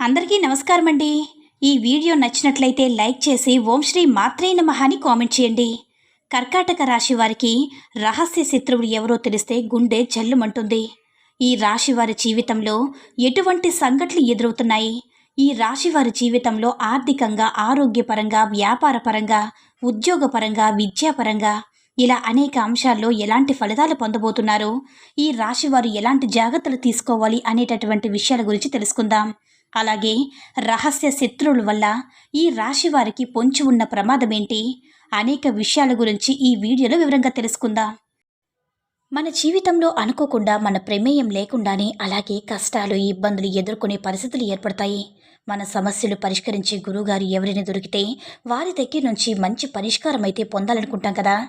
అందరికీ నమస్కారం అండి ఈ వీడియో నచ్చినట్లయితే లైక్ చేసి ఓం శ్రీ మాత్రే నమః అని కామెంట్ చేయండి. కర్కాటక రాశి వారికి రహస్య శత్రువులు ఎవరో తెలిస్తే గుండె జల్లుమంటుంది. ఈ రాశి వారి జీవితంలో ఎటువంటి సంఘటనలు ఎదురవుతున్నాయి? ఈ రాశి వారి జీవితంలో ఆర్థికంగా ఆరోగ్యపరంగా వ్యాపారపరంగా ఉద్యోగపరంగా విద్యాపరంగా ఇలా అనేక అంశాల్లో ఎలాంటి ఫలితాలు పొందబోతున్నారు? ఈ రాశి వారు ఎలాంటి జాగ్రత్తలు తీసుకోవాలి అనేటటువంటి విషయాల గురించి తెలుసుకుందాం. అలాగే రహస్య శత్రువుల వల్ల ఈ రాశి వారికి పొంచి ఉన్న ప్రమాదం ఏంటి అనేక విషయాల గురించి ఈ వీడియోలో వివరంగా తెలుసుకుందాం. మన జీవితంలో అనుకోకుండా మన ప్రమేయం లేకుండానే అలాగే కష్టాలు ఇబ్బందులు ఎదుర్కొనే పరిస్థితులు ఏర్పడతాయి. మన సమస్యలు పరిష్కరించే గురువుగారు ఎవరైనా దొరికితే వారి దగ్గర నుంచి మంచి పరిష్కారం అయితే పొందాలనుకుంటాం కదా.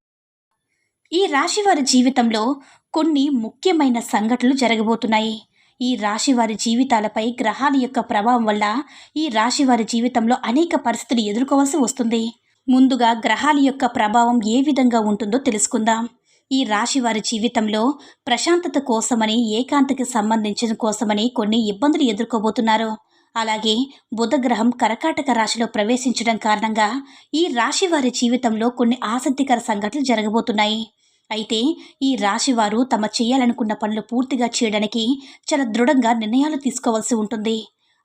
ఈ రాశి వారి జీవితంలో కొన్ని ముఖ్యమైన సంఘటనలు జరగబోతున్నాయి. ఈ రాశి వారి జీవితాలపై గ్రహాల యొక్క ప్రభావం వల్ల ఈ రాశి వారి జీవితంలో అనేక పరిస్థితులు ఎదుర్కోవాల్సి వస్తుంది. ముందుగా గ్రహాల యొక్క ప్రభావం ఏ విధంగా ఉంటుందో తెలుసుకుందాం. ఈ రాశి వారి జీవితంలో ప్రశాంతత కోసమని ఏకాంతకి సంబంధించిన కోసమని కొన్ని ఇబ్బందులు ఎదుర్కోబోతున్నారు. అలాగే బుధగ్రహం కరకాటక రాశిలో ప్రవేశించడం కారణంగా ఈ రాశి వారి జీవితంలో కొన్ని ఆసక్తికర సంఘటనలు జరగబోతున్నాయి. అయితే ఈ రాశి వారు తమ చేయాలనుకున్న పనులు పూర్తిగా చేయడానికి చాలా దృఢంగా నిర్ణయాలు తీసుకోవాల్సి ఉంటుంది.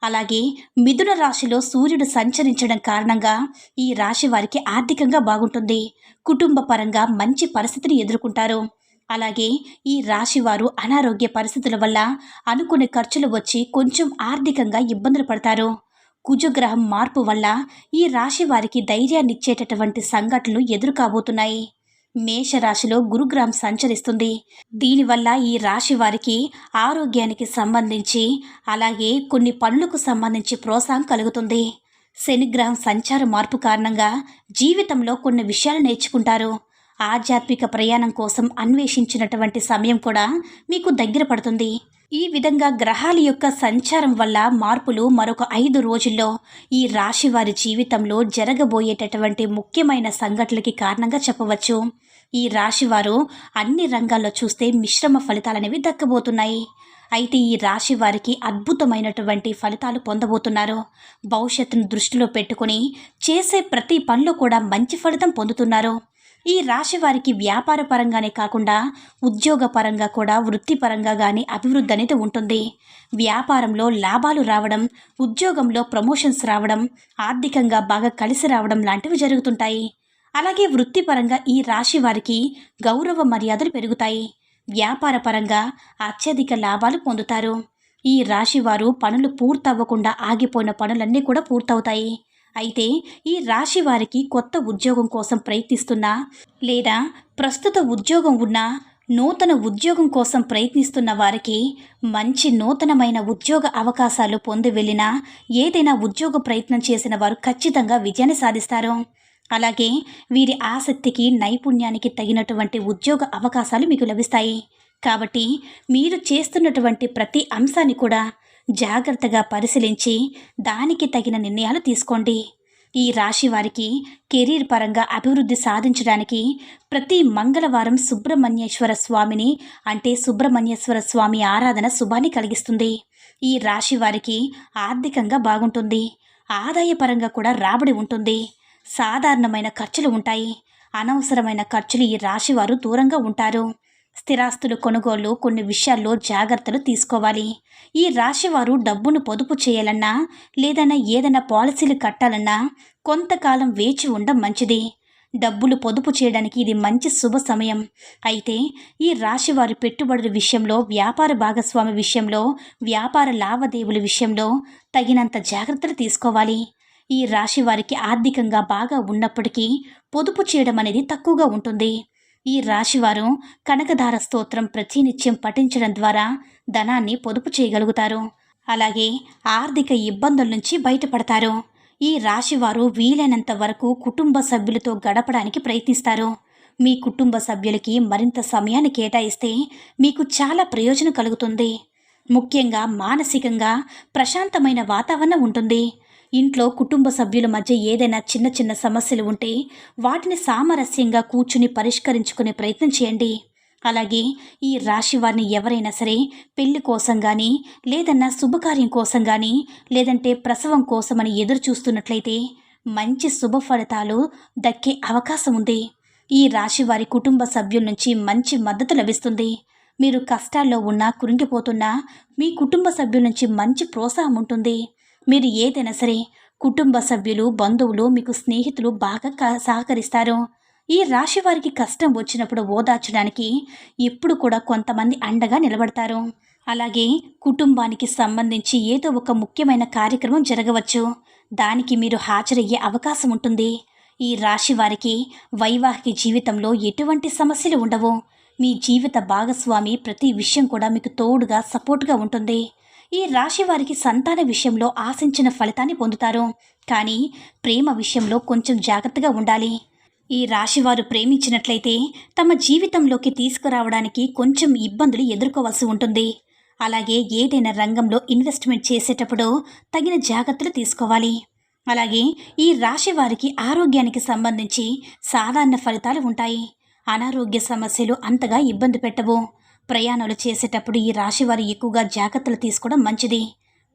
అలాగే మిథున రాశిలో సూర్యుడు సంచరించడం కారణంగా ఈ రాశి వారికి ఆర్థికంగా బాగుంటుంది. కుటుంబ పరంగా మంచి పరిస్థితిని ఎదుర్కొంటారు. అలాగే ఈ రాశి వారు అనారోగ్య పరిస్థితుల వల్ల అనుకునే ఖర్చులు వచ్చి కొంచెం ఆర్థికంగా ఇబ్బందులు పడతారు. కుజగ్రహం మార్పు వల్ల ఈ రాశి వారికి ధైర్యాన్నిచ్చేటటువంటి సంఘటనలు ఎదురు కాబోతున్నాయి మేషరాశిలో గురుగ్రహం సంచరిస్తుంది. దీనివల్ల ఈ రాశి వారికి ఆరోగ్యానికి సంబంధించి అలాగే కొన్ని పనులకు సంబంధించి ప్రోత్సాహం కలుగుతుంది. శనిగ్రహం సంచార మార్పు కారణంగా జీవితంలో కొన్ని విషయాలు నేర్చుకుంటారు. ఆధ్యాత్మిక ప్రయాణం కోసం అన్వేషించినటువంటి సమయం కూడా మీకు దగ్గర పడుతుంది. ఈ విధంగా గ్రహాల యొక్క సంచారం వల్ల మార్పులు మరొక ఐదు రోజుల్లో ఈ రాశి వారి జీవితంలో జరగబోయేటటువంటి ముఖ్యమైన సంఘటనలకి కారణంగా చెప్పవచ్చు. ఈ రాశివారు అన్ని రంగాల్లో చూస్తే మిశ్రమ ఫలితాలనేవి దక్కబోతున్నాయి. అయితే ఈ రాశి వారికి అద్భుతమైనటువంటి ఫలితాలు పొందబోతున్నారు. భవిష్యత్తును దృష్టిలో పెట్టుకుని చేసే ప్రతి పనిలో కూడా మంచి ఫలితం పొందుతున్నారు. ఈ రాశి వారికి వ్యాపార పరంగానే కాకుండా ఉద్యోగ పరంగా కూడా వృత్తిపరంగా కానీ అభివృద్ధి అనేది ఉంటుంది. వ్యాపారంలో లాభాలు రావడం ఉద్యోగంలో ప్రమోషన్స్ రావడం ఆర్థికంగా బాగా కలిసి రావడం లాంటివి జరుగుతుంటాయి. అలాగే వృత్తిపరంగా ఈ రాశి వారికి గౌరవ మర్యాదలు పెరుగుతాయి. వ్యాపార పరంగా అత్యధిక లాభాలు పొందుతారు. ఈ రాశి వారు పనులు పూర్తవ్వకుండా ఆగిపోయిన పనులన్నీ కూడా పూర్తవుతాయి. అయితే ఈ రాశి వారికి కొత్త ఉద్యోగం కోసం ప్రయత్నిస్తున్నా? లేదా ప్రస్తుత ఉద్యోగం ఉన్న నూతన ఉద్యోగం కోసం ప్రయత్నిస్తున్న వారికి మంచి నూతనమైన ఉద్యోగ అవకాశాలు పొంది వెళ్ళినా ఏదైనా ఉద్యోగ ప్రయత్నం చేసిన వారు ఖచ్చితంగా విజయాన్ని సాధిస్తారు. అలాగే వీరి ఆసక్తికి నైపుణ్యానికి తగినటువంటి ఉద్యోగ అవకాశాలు మీకు లభిస్తాయి. కాబట్టి మీరు చేస్తున్నటువంటి ప్రతి అంశాన్ని కూడా జాగ్రత్తగా పరిశీలించి దానికి తగిన నిర్ణయాలు తీసుకోండి. ఈ రాశి వారికి కెరీర్ పరంగా అభివృద్ధి సాధించడానికి ప్రతి మంగళవారం సుబ్రహ్మణ్యేశ్వర స్వామిని అంటే సుబ్రహ్మణ్యేశ్వర స్వామి ఆరాధన శుభాన్ని కలిగిస్తుంది. ఈ రాశి వారికి ఆర్థికంగా బాగుంటుంది. ఆదాయపరంగా కూడా రాబడి ఉంటుంది. సాధారణమైన ఖర్చులు ఉంటాయి. అనవసరమైన ఖర్చులు ఈ రాశివారు దూరంగా ఉంటారు. స్థిరాస్తులు కొనుగోలు కొన్ని విషయాల్లో జాగ్రత్తలు తీసుకోవాలి. ఈ రాశివారు డబ్బును పొదుపు చేయాలన్నా లేదన్నా ఏదైనా పాలసీలు కట్టాలన్నా కొంతకాలం వేచి ఉండడం మంచిది. డబ్బులు పొదుపు చేయడానికి ఇది మంచి శుభ సమయం. అయితే ఈ రాశివారి పెట్టుబడుల విషయంలో వ్యాపార భాగస్వామి విషయంలో వ్యాపార లావాదేవీల విషయంలో తగినంత జాగ్రత్తలు తీసుకోవాలి. ఈ రాశి వారికి ఆర్థికంగా బాగా ఉన్నప్పటికీ పొదుపు చేయడం అనేది తక్కువగా ఉంటుంది. ఈ రాశివారు కనకధార స్తోత్రం ప్రతినిత్యం పఠించడం ద్వారా ధనాన్ని పొదుపు చేయగలుగుతారు. అలాగే ఆర్థిక ఇబ్బందుల నుంచి బయటపడతారు. ఈ రాశివారు వీలైనంత వరకు కుటుంబ సభ్యులతో గడపడానికి ప్రయత్నిస్తారు. మీ కుటుంబ సభ్యులకి మరింత సమయాన్ని కేటాయిస్తే మీకు చాలా ప్రయోజనం కలుగుతుంది. ముఖ్యంగా మానసికంగా ప్రశాంతమైన వాతావరణం ఉంటుంది. ఇంట్లో కుటుంబ సభ్యుల మధ్య ఏదైనా చిన్న చిన్న సమస్యలు ఉంటే వాటిని సామరస్యంగా కూర్చుని పరిష్కరించుకునే ప్రయత్నం చేయండి. అలాగే ఈ రాశి వారిని ఎవరైనా సరే పెళ్ళి కోసం కానీ లేదన్నా శుభకార్యం కోసం కానీ లేదంటే ప్రసవం కోసమని ఎదురు చూస్తున్నట్లయితే మంచి శుభ ఫలితాలు దక్కే అవకాశం ఉంది. ఈ రాశి వారి కుటుంబ సభ్యుల నుంచి మంచి మద్దతు లభిస్తుంది. మీరు కష్టాల్లో ఉన్నా కురింగిపోతున్నా మీ కుటుంబ సభ్యుల నుంచి మంచి ప్రోత్సాహం ఉంటుంది. మీరు ఏదైనా సరే కుటుంబ సభ్యులు బంధువులు మీకు స్నేహితులు బాగా క- సహకరిస్తారు. ఈ రాశి వారికి కష్టం వచ్చినప్పుడు ఓదార్చడానికి ఎప్పుడు కూడా కొంతమంది అండగా నిలబడతారు. అలాగే కుటుంబానికి సంబంధించి ఏదో ఒక ముఖ్యమైన కార్యక్రమం జరగవచ్చు. దానికి మీరు హాజరయ్యే అవకాశం ఉంటుంది. ఈ రాశి వారికి వైవాహిక జీవితంలో ఎటువంటి సమస్యలు ఉండవు. మీ జీవిత భాగస్వామి ప్రతి విషయం కూడా మీకు తోడుగా సపోర్ట్గా ఉంటుంది. ఈ రాశి వారికి సంతాన విషయంలో ఆశించిన ఫలితాన్ని పొందుతారు. కానీ ప్రేమ విషయంలో కొంచెం జాగ్రత్తగా ఉండాలి. ఈ రాశివారు ప్రేమించినట్లయితే తమ జీవితంలోకి తీసుకురావడానికి కొంచెం ఇబ్బందులు ఎదుర్కోవాల్సి ఉంటుంది. అలాగే ఏదైనా రంగంలో ఇన్వెస్ట్మెంట్ చేసేటప్పుడు తగిన జాగ్రత్తలు తీసుకోవాలి. అలాగే ఈ రాశి వారికి ఆరోగ్యానికి సంబంధించి సాధారణ ఫలితాలు ఉంటాయి. అనారోగ్య సమస్యలు అంతగా ఇబ్బంది పెట్టవు. ప్రయాణాలు చేసేటప్పుడు ఈ రాశి వారు ఎక్కువగా జాగ్రత్తలు తీసుకోవడం మంచిది.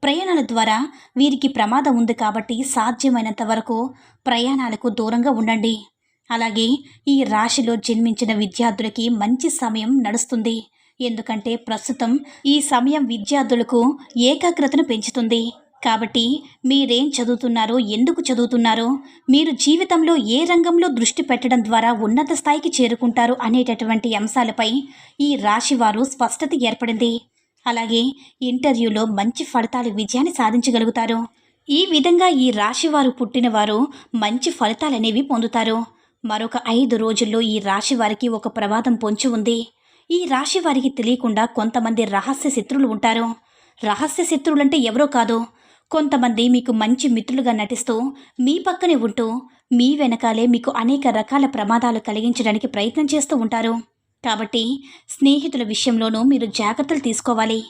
ప్రయాణాల ద్వారా వీరికి ప్రమాదం ఉంది కాబట్టి సాధ్యమైనంత వరకు ప్రయాణాలకు దూరంగా ఉండండి. అలాగే ఈ రాశిలో జన్మించిన విద్యార్థులకి మంచి సమయం నడుస్తుంది. ఎందుకంటే ప్రస్తుతం ఈ సమయం విద్యార్థులకు ఏకాగ్రతను పెంచుతుంది. కాబట్టి మీరేం చదువుతున్నారో ఎందుకు చదువుతున్నారో మీరు జీవితంలో ఏ రంగంలో దృష్టి పెట్టడం ద్వారా ఉన్నత స్థాయికి చేరుకుంటారు అనేటటువంటి అంశాలపై ఈ రాశివారు స్పష్టత ఏర్పడింది. అలాగే ఇంటర్వ్యూలో మంచి ఫలితాలు విజయాన్ని సాధించగలుగుతారు. ఈ విధంగా ఈ రాశివారు పుట్టినవారు మంచి ఫలితాలనేవి పొందుతారు. మరొక ఐదు రోజుల్లో ఈ రాశి వారికి ఒక ప్రమాదం పొంచి ఉంది. ఈ రాశి వారికి తెలియకుండా కొంతమంది రహస్య శత్రువులు ఉంటారు. రహస్య శత్రువులంటే ఎవరో కాదు కొంతమంది మీకు మంచి మిత్రులుగా నటిస్తూ మీ పక్కనే ఉంటూ మీ వెనకాలే మీకు అనేక రకాల ప్రమాదాలు కలిగించడానికి ప్రయత్నం చేస్తూ ఉంటారు. కాబట్టి స్నేహితుల విషయంలోనూ మీరు జాగ్రత్తలు తీసుకోవాలి.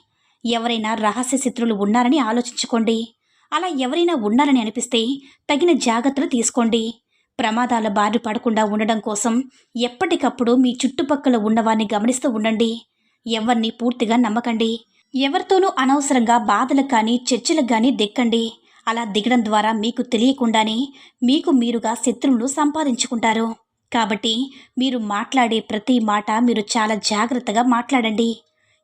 ఎవరైనా రహస్య శత్రులు ఉన్నారని ఆలోచించుకోండి. అలా ఎవరైనా ఉన్నారని అనిపిస్తే తగిన జాగ్రత్తలు తీసుకోండి. ప్రమాదాల బారి పడకుండా ఉండడం కోసం ఎప్పటికప్పుడు మీ చుట్టుపక్కల ఉన్నవారిని గమనిస్తూ ఉండండి. ఎవరిని పూర్తిగా నమ్మకండి. ఎవరితోనూ అనవసరంగా బాధలకు కానీ చర్చలకు కానీ దిక్కండి. అలా దిగడం ద్వారా మీకు తెలియకుండానే మీకు మీరుగా శత్రువులు సంపాదించుకుంటారు. కాబట్టి మీరు మాట్లాడే ప్రతి మాట మీరు చాలా జాగ్రత్తగా మాట్లాడండి.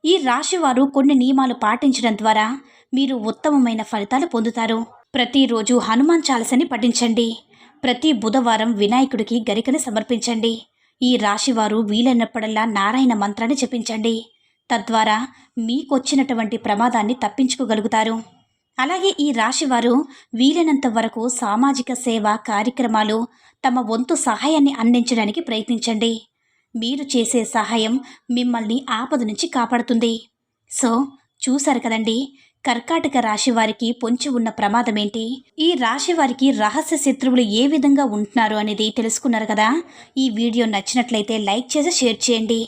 ఈ రాశివారు కొన్ని నియమాలు పాటించడం ద్వారా మీరు ఉత్తమమైన ఫలితాలు పొందుతారు. ప్రతిరోజు హనుమాన్ చాలసని పఠించండి. ప్రతి బుధవారం వినాయకుడికి గరికను సమర్పించండి. ఈ రాశివారు వీలైనప్పుడల్లా నారాయణ మంత్రాన్ని జపించండి. తద్వారా మీకొచ్చినటువంటి ప్రమాదాన్ని తప్పించుకోగలుగుతారు. అలాగే ఈ రాశివారు వీలైనంత వరకు సామాజిక సేవ కార్యక్రమాలు తమ వంతు సహాయాన్ని అందించడానికి ప్రయత్నించండి. మీరు చేసే సహాయం మిమ్మల్ని ఆపద నుంచి కాపాడుతుంది. సో చూశారు కదండి కర్కాటక రాశి వారికి పొంచి ఉన్న ప్రమాదం ఏంటి ఈ రాశి వారికి రహస్య శత్రువులు ఏ విధంగా ఉంటున్నారు అనేది తెలుసుకున్నారు కదా? ఈ వీడియో నచ్చినట్లయితే లైక్ చేసి షేర్ చేయండి.